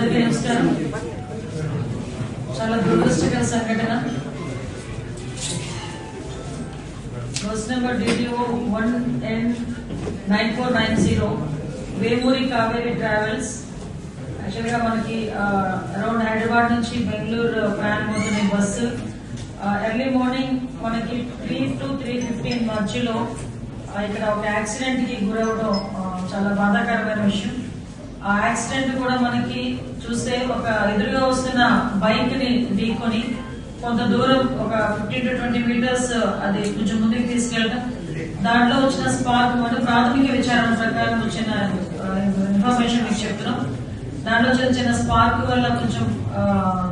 అందరికీ నమస్కారం. చాలా దురదృష్టకర సంఘటన. Bus number DTO one N nine four nine zero Vemuri Kaveri travels. యాక్చువల్గా మనకి అరౌండ్ హైదరాబాద్ నుంచి బెంగళూరు ప్రయాణం అవుతున్న బస్సు. ఎర్లీ మార్నింగ్ మనకి త్రీ టు త్రీ ఫిఫ్టీన్ మధ్యలో ఇక్కడ ఒక యాక్సిడెంట్కి గురవడం చాలా బాధాకరమైన విషయం. ఆ యాక్సిడెంట్ కూడా మనకి చూస్తే ఒక ఎదురుగా వస్తున్న బైక్ని ఢీకొని కొంత దూరం ఒక ఫిఫ్టీన్ టు ట్వంటీ మీటర్స్ అది కొంచెం ముందుకు తీసుకెళ్ళడం దాంట్లో వచ్చిన స్పార్క్ అంటే ప్రాథమిక విచారణ ప్రకారం వచ్చిన ఇన్ఫర్మేషన్ మీకు చెప్తున్నాం. దాంట్లో వచ్చిన చిన్న స్పార్క్ వల్ల కొంచెం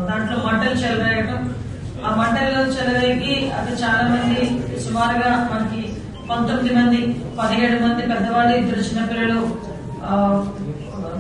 దాంట్లో మంటలు చెలరేయడం ఆ మంటలు చెలరేగి అది చాలా మంది సుమారుగా మనకి పంతొమ్మిది మంది పదిహేడు మంది పెద్దవాళ్ళు ఇద్దరు చిన్నపిల్లలు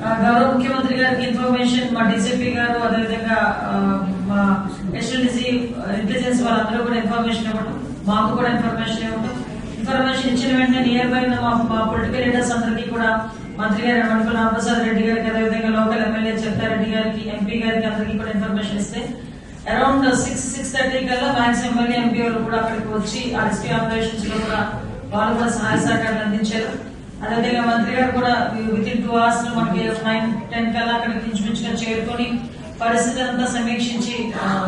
గౌరవ ముఖ్యమంత్రి గారికి ఇన్ఫర్మేషన్ మా డీసీపీ గారు అదేవిధంగా మా ఎస్ఎల్డిసి ఇంటెలిజెన్స్ వాళ్ళందరూ కూడా ఇన్ఫర్మేషన్ ఇవ్వడం మాకు కూడా ఇన్ఫర్మేషన్ ఇవ్వడం ఇన్ఫర్మేషన్ ఇచ్చిన వెంటనే నియర్ బై మా పొలిటికల్ లీడర్స్ అందరికీ కూడా మంత్రి గారు మణిపూర్ రామప్రసాద్ రెడ్డి గారికి అదేవిధంగా లోకల్ ఎమ్మెల్యే చెప్తారెడ్డి గారికి ఎంపీ గారికి అందరికీ కూడా ఇన్ఫర్మేషన్ ఇస్తే అరౌండ్ సిక్స్ సిక్స్ థర్టీ కల్లా మ్యాక్స్ ఎమ్మెల్యే ఎంపీ వాళ్ళు కూడా అక్కడికి వచ్చి ఆ రెస్క్యూ ఆపరేషన్స్లో కూడా వాళ్ళు కూడా సహాయ సహకారాలు అందించారు. అదే మంత్రి గారు కూడా విత్ ఇన్ టూ అవర్స్లో మనకి నైన్ టెన్ కల్లా అక్కడికి ఇంచుమించుగా చేరుకొని పరిస్థితి అంతా సమీక్షించి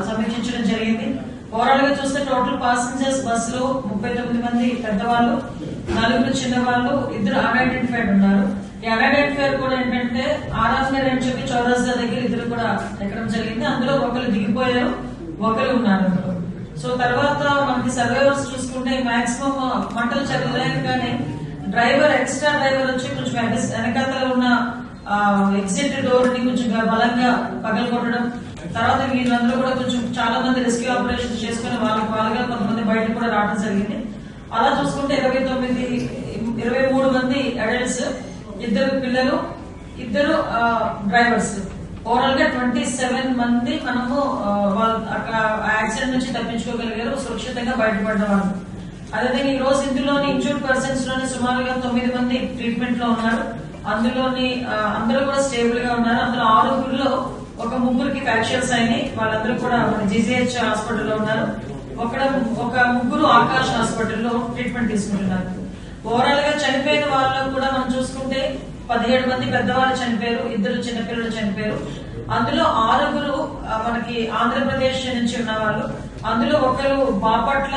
సమీక్షించడం జరిగింది. ఓవరాల్గా చూస్తే టోటల్ పాసెంజర్స్ బస్సులో ముప్పై తొమ్మిది మంది పెద్దవాళ్ళు నలుగురు చిన్నవాళ్ళు ఇద్దరు అన్ఐడెంటిఫైడ్ ఉన్నారు. ఈ అన్ఐడెంటిఫైడ్ కూడా ఏంటంటే ఆర్ఆర్ గారు అని చెప్పి చౌరస్తా దగ్గర ఇద్దరు కూడా ఎక్కడం జరిగింది. అందులో ఒకరు దిగిపోయారు ఒకరు ఉన్నారు సో తర్వాత మనకి సర్వైవర్స్ చూసుకుంటే మాక్సిమం మంటలు కానీ డ్రైవర్ ఎక్స్ట్రా డ్రైవర్ వచ్చి కొంచెం వెనక- వెనకాతల ఉన్న ఎగ్జిట్ డోర్ని కొంచెం బలంగా పగల కొట్టడం. తర్వాత వీళ్ళందరూ కూడా కొంచెం చాలా మంది రెస్క్యూ ఆపరేషన్ చేసుకుని వాళ్ళకి వాళ్ళగా కొంతమంది బయట కూడా రావడం జరిగింది. అలా చూసుకుంటే ఇరవై తొమ్మిది ఇరవై మూడు మంది అడల్ట్స్ ఇద్దరు పిల్లలు ఇద్దరు డ్రైవర్స్. ఓవరాల్గా ట్వంటీ సెవెన్ మంది మనము వాళ్ళ అక్కడ యాక్సిడెంట్ నుంచి తప్పించుకోగలిగారు. సురక్షితంగా బయటపడ్డ వాళ్ళు అదేవిధంగా ఈ రోజు ఇందులోని ఇంజూర్డ్ పర్సన్స్లోని సుమారుగా తొమ్మిది మంది ట్రీట్మెంట్లో ఉన్నారు. అందులోని అందరూ కూడా స్టేబుల్గా ఉన్నారు. అందులో ఆరుగురిలో ఒక ముగ్గురికి ఫ్రాక్చర్స్ అయినాయి. వాళ్ళందరూ కూడా మన జీజీహెచ్ హాస్పిటల్లో ఉన్నారు. ఒక ఒక ముగ్గురు ఆకాష్ హాస్పిటల్లో ట్రీట్మెంట్ తీసుకుంటున్నారు. ఓవరాల్గా చనిపోయిన వాళ్ళలో కూడా మనం చూసుకుంటే పదిహేడు మంది పెద్దవాళ్ళు చనిపోయారు. ఇద్దరు చిన్నపిల్లలు చనిపోయారు. అందులో ఆరుగురు మనకి ఆంధ్రప్రదేశ్ నుంచి ఉన్న వాళ్ళు అందులో ఒకరు Bapatla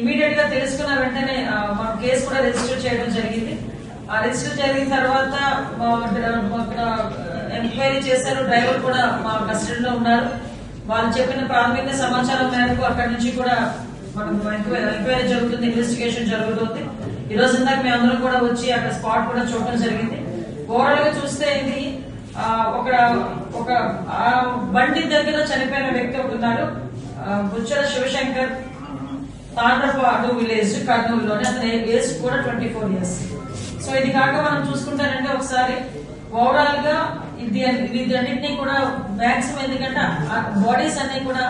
ఇమీడియట్గా తెలుసుకున్న వెంటనే మా కేసు కూడా రిజిస్టర్ చేయడం జరిగింది. ఆ రిజిస్టర్ జరిగిన తర్వాత ఎంక్వైరీ చేశారు. డ్రైవర్ కూడా మా కస్టడీలో ఉన్నారు. వాళ్ళు చెప్పిన ప్రాథమిక సమాచారం మేరకు అక్కడి నుంచి కూడా మనం ఎంక్వైరీ జరుగుతుంది ఇన్వెస్టిగేషన్ జరుగుతుంది. ఈ రోజు ఇందాక మేము అందరం కూడా వచ్చి అక్కడ స్పాట్ కూడా చూడటం జరిగింది. ఓవరాల్గా చూస్తే ఇది ఒక ఒక బండి దగ్గర చనిపోయిన వ్యక్తి ఒకటి ఉన్నారు బుచ్చల శివశంకర్ తాండ్రపాడు విలేజ్ కర్నూలులోనే అతని ఏజ్ కూడా ట్వంటీ ఫోర్ ఇయర్స్ సో ఇది కాక మనం చూసుకుంటానంటే ఒకసారి ఓవరాల్గా ఇది వీటన్నిటిని కూడా మ్యాక్సిమం ఎందుకంటే బాడీస్ అన్ని కూడా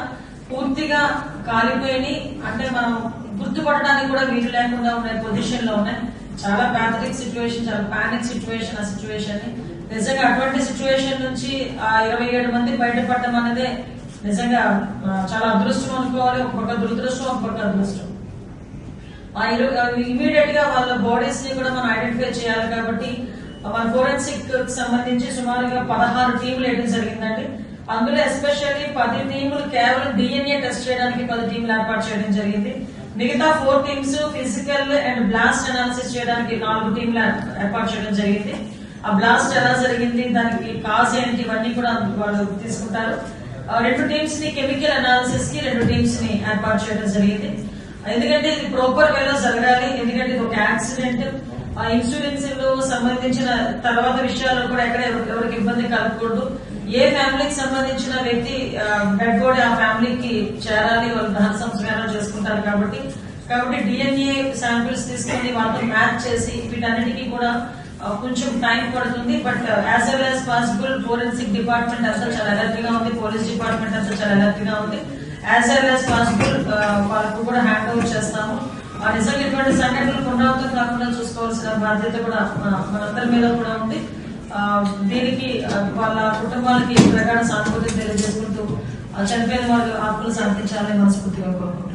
పూర్తిగా కాలిపోయినాయి అంటే మనం గుర్తుపడడానికి కూడా వీలు లేకుండా ఉన్న పొజిషన్లో ఉన్నాయి చాలా ప్యాథటిక్ సిచ్యువేషన్ చాలా పానిక్ సిచ్యువేషన్ ఆ సిచ్యువేషన్ నిజంగా అటువంటి సిచ్యువేషన్ నుంచి ఆ ఇరవై ఏడు మంది బయటపడడం అనేది నిజంగా చాలా అదృష్టం అనుకోవాలి ఒక పక్క దురదృష్టం ఒక పక్క అదృష్టం ఇమీడియట్గా వాళ్ళ బాడీస్ని కూడా మనం ఐడెంటిఫై చేయాలి కాబట్టి మన ఫోరెన్సిక్ సంబంధించి సుమారుగా పదహారు టీములు వేయడం జరిగిందండి. అందులో ఎస్పెషల్లీ పది టీములు కేవలం డిఎన్ఏ టెస్ట్ చేయడానికి పది టీములు ఏర్పాటు చేయడం జరిగింది. మిగతా four teams physical and blast analysis చేయడానికి నాలుగు టీంలు ఏర్పాటు చేయడం జరిగింది. ఆ బ్లాస్ట్ ఎలా జరిగింది దానికి కాజ్ ఏంటి ఇవన్నీ కూడా వాళ్ళు తీసుకుంటారు. రెండు టీమ్స్ని కెమికల్ అనాలిసిస్కి రెండు టీమ్స్ని ఏర్పాటు చేయడం జరిగింది. ఎందుకంటే ఇది ప్రాపర్ వేలో జరగాలి. ఎందుకంటే ఇది ఒక యాక్సిడెంట్ ఆ ఇన్సూరెన్స్లో సంబంధించిన తర్వాత విషయాలు కూడా ఎక్కడ ఎవరికి ఇబ్బంది కలగకూడదు. ఏ ఫ్యామిలీకి సంబంధించిన వ్యక్తి డెడ్ బాడీ ఆ ఫ్యామిలీకి చేరాలి వాళ్ళు దహన సంస్కారం చేసుకుంటారు కాబట్టి. కాబట్టి డిఎన్ఏ శాంపిల్స్ తీసుకొని వాళ్ళతో మ్యాచ్ చేసి వీటన్నిటికీ కూడా కొంచెం టైం పడుతుంది but as well as possible forensic department అసలు చాలా అలర్ట్గా ఉంది పోలీస్ డిపార్ట్మెంట్ అసలు చాలా అలర్ట్గా ఉంది. యాజ్ వెల్ యాజ్ పాసిబుల్ వాళ్ళకు కూడా హ్యాండ్ ఓవర్ చేస్తాము. ఆ నిజంగా ఇటువంటి సంఘటనలు పునరావృతం కాకుండా చూసుకోవాల్సిన బాధ్యత కూడా మనందరి మీద కూడా ఉంది. దీనికి వాళ్ళ కుటుంబాలకి ప్రకారం సానుభూతి తెలియజేసుకుంటూ చనిపోయిన వాళ్ళు ఆకులు సాధించాలని మనస్ఫూర్తిగా కోరుకుంటున్నాం.